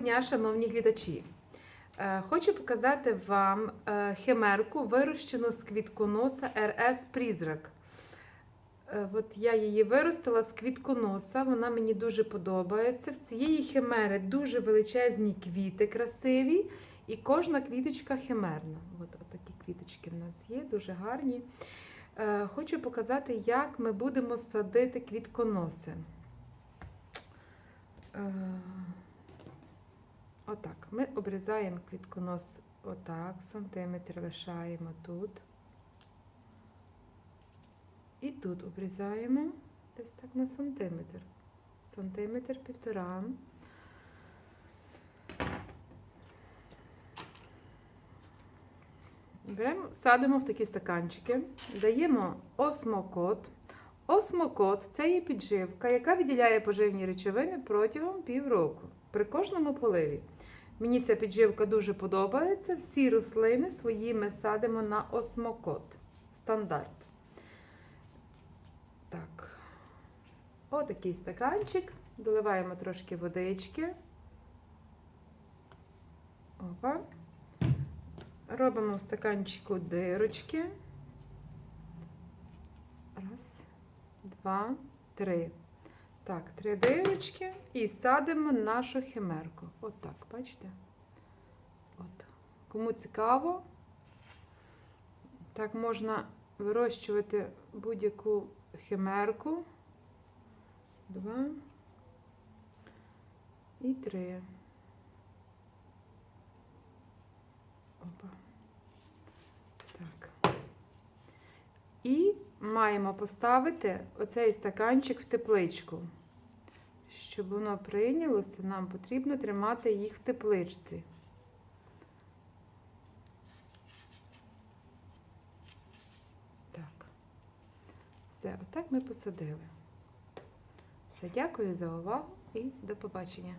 дня, шановні глядачі! Е, Хочу показати вам е, химерку, вирощену з квітконоса РС Призрак. Е, От я її виростила з квітконоса, вона мені дуже подобається. В цієї химери дуже величезні квіти красиві, і кожна квіточка химерна. От, от такі квіточки в нас є, дуже гарні. Хочу показати, як ми будемо садити квітконоси. Отак. Ми обрізаємо квітконос отак, сантиметр лишаємо тут. І тут обрізаємо десь так на сантиметр. Сантиметр півтора. Беремо, садимо в такі стаканчики, даємо осмокот. Осмокот це є підживка, яка виділяє поживні речовини протягом півроку при кожному поливі. Мені ця підживка дуже подобається. Всі рослини свої ми садимо на осмокот. Стандарт. Так. Отакий стаканчик. Доливаємо трошки водички. Опа. Робимо в стаканчику дирочки. Раз, два, три. Так, три дирочки і садимо нашу химерку. От так, бачите? От. Кому цікаво, так можна вирощувати будь-яку химерку. Два і три. Опа. Так. І маємо поставити оцей стаканчик в тепличку. Щоб воно прийнялося, нам потрібно тримати їх в тепличці. Так. Все, отак ми посадили. Все, дякую за увагу і до побачення.